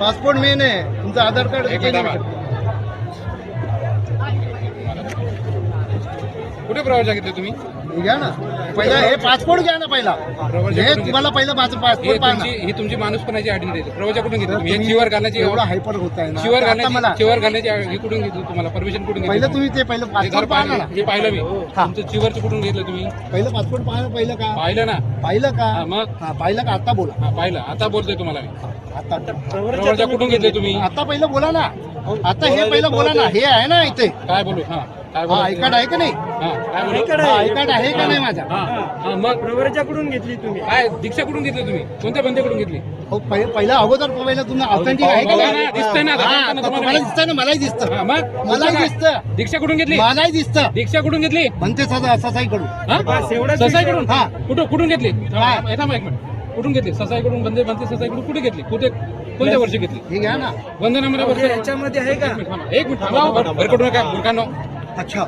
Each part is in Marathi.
पासपोर्ट मेन आहे. तुमचं आधार कार्ड. कुठे प्रवास घेतले तुम्ही? घ्या ना. पहिला हे पासपोर्ट घ्या ना पहिला. हे तुम्हाला पहिलं माझं हे पासपोर्ट पाहा तुमची ही तुमची माणूसपणाची आयडेंटिटी प्रवास कुठून घेतली. तुम्ही हे तुम्ही चिवर घालण्याची एवढा हायपर होत आहे ना चिवर आता मला घालण्याची चिवर घालण्याची हे कुठून घेतली तुम्हाला. परमिशन कुठून घेतली पहिलं तुम्ही ते पहिलं हे घर पासपोर्ट पाहा पाहिलं. ना हे पाहिलं मी. हा. तुमचं चिवरचं कुठून घेतलं तुम्ही? पहिलं पासपोर्ट पाहा पहिलं का? पाहिलं ना. पाहिलं का? हा, मग? हा पाहिलं का? आता बोला. हा पाहिलं. आता बोलतोय तुम्हाला मी. आता कुठून घेतले तुम्ही? आता पहिलं बोला ना. आता हे पहिलं बोला ना. हे आहे ना इथे. काय बोलू? हा काय हा बोलू आहे का नाही? हा हा आयकार्ड आहे. का नाही माझा? मग? प्रवरच्याकडून घेतली तुम्ही. काय दीक्षा कुठून घेतली तुम्ही? कोणत्या बंदेकडून घेतली? हो, पहि- पहिला अगोदर पहिलं तुम्हाला ऑथेंटिक आहे का? नाही दिसतंय ना, हा, आता तुम्हाला तुम्हाला. दिसतंय ना मलाही दिसतं. हा, मग? मलाही? दिसतं. दीक्षा कुठून घेतली? मलाही दिसतं. दीक्षा कुठून घेतली? म्हणते सदा ससाईकडून. हा? बस एवढंच ससाईकडून. हा. कुठं कुठून घेतली? हा. हे थांबा एक मिनिट. कुठून घेतली? ससाईकडून बंदे बनते ससाईकडून कुठे घेतली? कुठे कोणत्या वर्षी घेतली? हे घ्या ना. वंदना मला वर्ष. याच्यामध्ये आहे का? एक मिनिट थांबा. बरं नका मूर्खांनो. अच्छा.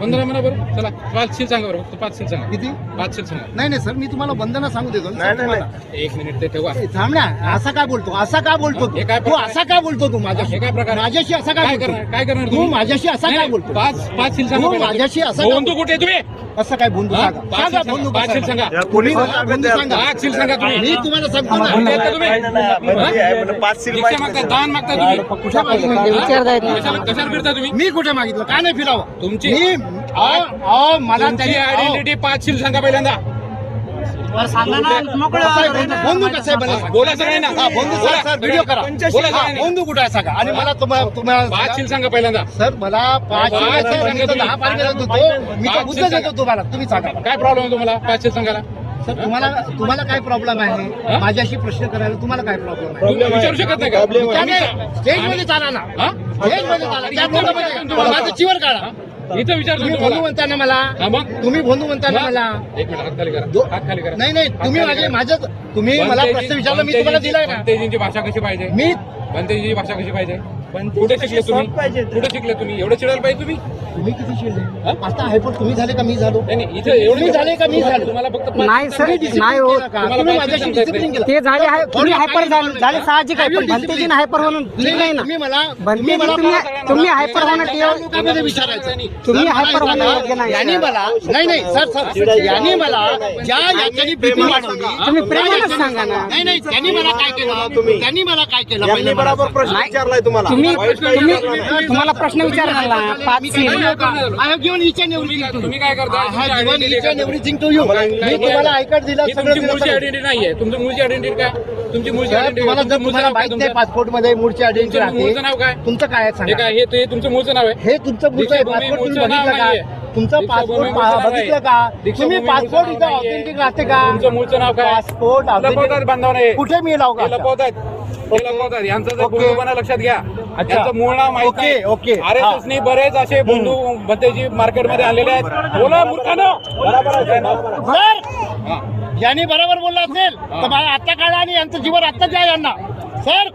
वंदना म्हणा बरं. चला पाच सील सांगा बरं फक्त पाच सील सांगा. किती? पाच सील सांगा. नाही नाही सर मी तुम्हाला बंधना सांगू देतो. ना, नाही, सर, नाही, तुम्हाला. एक मिनिट ते ठेवा. ए, थांब ना. असा का बोलतो? असा का बोलतो हे तू काय तू प्रकार? असा का बोलतो तू माझ्याशी? हे काय प्रकार? माझ्याशी असा काय बोलतो? करणार? काय करणार तू तुम्ही? माझ्याशी असा नाही, काय बोलतो? पाच पाच सील सांगा तू पहिला. माझ्याशी असं का बंधू कुठे आहे तुम्ही? असं काय बंधू हा? सांगा. पाच सांगा. बंधू सांगा पाच तुम्ही सांगा. पाच सांगा मी तुम्हाला सांगतो ना. तुम्ही? हा? दीक्षा मागता दान मागता तुम्ही? कुठे मागितलं? हा? कशाला कशाला फिरता तुम्ही? मी कुठे मागितलं? का नाही फिरावं? तुमची- मी मला अहो, आयडेंटिटी पाच सील सांगा पहिल्यांदा? बंधू कसं आहे? बोला हा, बंधू सर, सर, व्हिडिओ करा. बोला सगळ्यांनी. बंधू कुठे आहे सांगा. आणि मला तुम्हाला सांगा पहिल्यांदा. सर मला पाच सांगा मी. दहा होतो. मुद्दा सांगा. देतो तुम्हाला. तुम्ही सांगा. काय प्रॉब्लेम आहे तुम्हाला? सांगायला? सर तुम्हाला तुम्हाला काय प्रॉब्लेम आहे? माझ्याशी प्रश्न करायला तुम्हाला काय प्रॉब्लेम आहे? विचारू शकत नाही का? स्टेजमध्ये चाला ना. हा? स्टेजमध्ये चाला. माझं चिवर काढा. इथं तुम्ही बंधू म्हणता ना मला. हा मग? तुम्ही बंधू म्हणता ना मला. एक मिनिट हात खाली करा. दो- हात खाली करा. नाही नाही तुम्ही हात माझे माझं तुम्ही. मला प्रश्न विचारला मी तुम्हाला दिलाय ना बनतेजींची भाषा कशी पाहिजे? मी बनतेजीची भाषा कशी पाहिजे? बनतेजी कुठे कशी शिकले तुम्ही. कुठे शिकले तुम्ही? एवढे चिडायला पाहिजे तुम्ही? तुम्ही किती शिरले हा? आता आहे पण तुम्ही झाले का? मी झालो. नाही, नाही इथं एवढे तुम्ही झाले का? मी झालो? तुम्हाला फक्त पाच नाही, सर. नाही हो. तुम्ही माझ्याशी डिसिप्लिन केलं. ते झाले आहे तुम्ही थोडं हायपर झाले झाले साहजिक आहे पण. भंतेजीने हायपर म्हणून. ठीक नाही ना. तुम्ही मला मला तुम्ही मला- तुम्ही हायपर होणं ठेव लोकांमध्ये विचारायचं. तुम्ही हायपर होणं योग्य नाही, यांनी सर. मला नाही नाही सर सर यांनी मला ज्या याच्यानी बीपी वाढवली तुम्ही प्रेमानच सांगा ना. नाही नाही त्यांनी मला काय केलं? तुम्ही. त्यांनी मला काय केलं? यांनी पहिलं मला बरोबर सांगा. प्रश्न विचारलाय तुम्हाला. तुम्ही तुम्ही. तुम्हाला प्रश्न विचारला. तुम्ही काय करता तुमची. मी तुम्हाला दिला ही मूळची. आयडेंटिटी नाहीये तुमची मूळची आयडेंटिटी काय तुमची मूळची सर, आयडेंटिटी तुम्हाला जर तुम्हाला माहीत नाही पासपोर्टमध्ये मूळची आयडेंटिटी मूळचं नाव काय? राहते तुमचं काय आहे हे सांगा काय हे ते तुमचं मूळचं नाव आहे हे तुमचं मूळचं आहे पासपोर्ट तुम्ही बघितलं. का तुमचं पासपोर्ट मूळचं नाव बघितलं. का तुम्ही पासपोर्ट इथं. ऑथेंटिक राहते का तुमचं मूळचं नाव काय पासपोर्ट बांधवणे कुठे मी लावू का लपवतात यांचं जर. बंधूपणा लक्षात घ्या. यांचं मूळ नाव माहीत ओके. आर एस बरेच असे बंधू भत्तेजी मार्केटमध्ये आलेले आहेत. बोला मूर्खानो. सर. यांनी बरोबर बोलला असेल तर आता काढा आणि यांचं जीवन आता द्या यांना. सर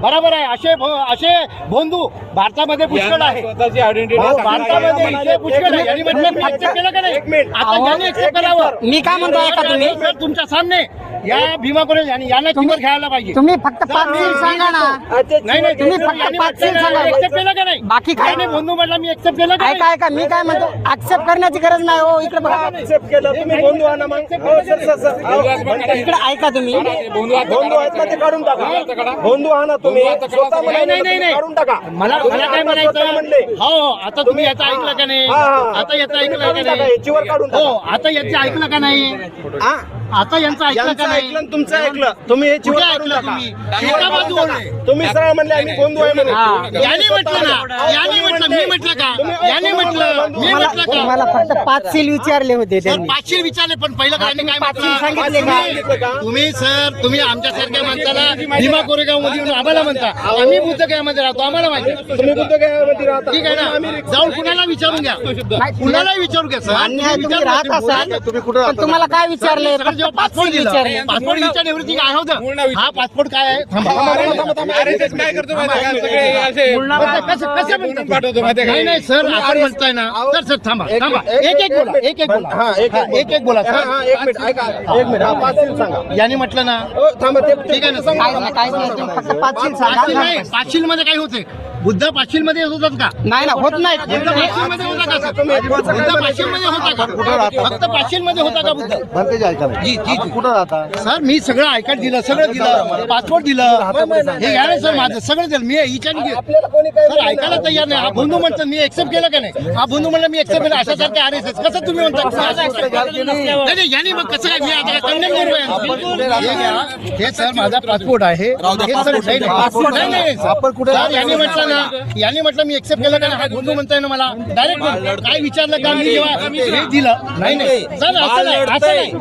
बरोबर आहे. असे असे बंधू भारतामध्ये पुष्कळ आहे. स्वतःची आयडेंटिटी हो, भारतामध्ये पुष्कळ आहे. यांनी म्हटलं accept केलं का नाही? एक मिनिट. आता अहो, यांनी accept करावं मी काय म्हणतो ऐका तुम्ही तुमच्या सामने या भीमा कोरेल यांनी यांना तुम्ही- चिवर खेळायला पाहिजे. तुम्ही फक्त पाच सील सांगा ना. नाही नाही तुम्ही फक्त पाच सील सांगा. एक्सेप्ट केलं का नाही? बाकी काय? याने बंधू म्हटला मी एक्सेप्ट केलं का ऐका नाही? ऐका मी काय म्हणतो ऍक्सेप्ट करण्याची गरज नाही हो इकडे बघा. Accept केलं तुम्ही बंधू आणा मग. हो, सर, सर, सर. हो, इकडे ऐका तुम्ही. बंधू हात बंधू आहेत ना ते काढून टाका. बंधू आणा तुम्ही बंधू हात स्वतः काढा. म्हणाले नाही, नाही, तुम्ही नाही. काढून टाका मला तुम्ही मला काय आता स्वतः म्हणले म्हणायचं हो हो आता तुम्ही याचं ऐकलं का नाही हा, हा. आता याचं ऐकलं का काढून टाका नाही याचीवर काढून हो टाका आता याचं ऐकलं का नाही हा? आता यांचं ऐकलं का यांचं नाही? ऐकलं आणि तुमचं ऐकलं. तुम्ही हे चिवर कुठे काढून ऐकलं टाका. तुम्ही? एका सरळ म्हणले आम्ही बंधू आहे म्हणे. हा. याने म्हटलं ना. याने म्हटलं. मी म्हटलं का? याने म्हटलं. मी मला म्हटलं का? मला फक्त पाच सील विचारले होते सर त्यांनी. पाचशे विचारले पण पहिलं काय काय पाचशे म्हटलं? सांगितले का? का? तुम्ही सर तुम्ही आमच्यासारख्या माणसाला भीमा कोरेगावमध्ये येऊन आम्हाला म्हणता. आम्ही बुद्धगयामध्ये राहतो आम्हाला माहिती आहे. तुम्ही बुद्धगयामध्ये राहता. ठीक आहे ना? जाऊन कुणाला विचारून घ्या? कुणालाही विचारू घ्या सर. मान्य आहे तुम्ही राहत नका. असाल तुम्ही कुठं पण तुम्हाला काय विचारले? फक्त जेव्हा पासपोर्ट दिला विचारले. पासपोर्ट विचार एव्हरीथिंग आहे होतं? हा पासपोर्ट काय आहे? काय करतो? नाही नाही सर आपण म्हणताय ना. सर सर थांबा एक- थांबा. एक- एक बोला एक एक बोला. हा एक एक बोला. सर. हा, एक मिनिट ऐका एक मिनिट. हा सांगा. याने म्हटलं ना हो, थांबा ठीक आहे ना. काय पाचशील मध्ये काय होते. बुद्ध पाचशील मध्ये होतात का? नाही ना होत नाही बुद्ध पाचशील मध्ये होता का? सर? बुद्ध पाचशील मध्ये होता का? फक्त पाचशील मध्ये होता का बुद्ध? कुठं राहता? सर मी सगळं ऐकत दिलं सगळं दिलं. पासपोर्ट दिलं. हे घ्या ना सर माझं सगळं दिलं. मी काय सर ऐकायला तयार नाही. हा बंधू म्हणतात मी एक्सेप्ट केलं का नाही? हा बंधू म्हणला मी एक्सेप्ट केलं. अशा सारखे आर एस एस कसं तुम्ही म्हणता नाही नाही यांनी मग कसं काय मी आता कंडेम करू? हे घ्या. हे सर माझा पासपोर्ट आहे. हे सर नाही, नाही. नाही, नाही, सर. सर, यांनी म्हटलं ना. यांनी म्हटलं मी एक्सेप्ट केलं का नाही. हा बंधू म्हणताय ना मला. डायरेक्ट काय विचारलं का मी जेव्हा? हे दिलं. नाही नाही. असं नाही.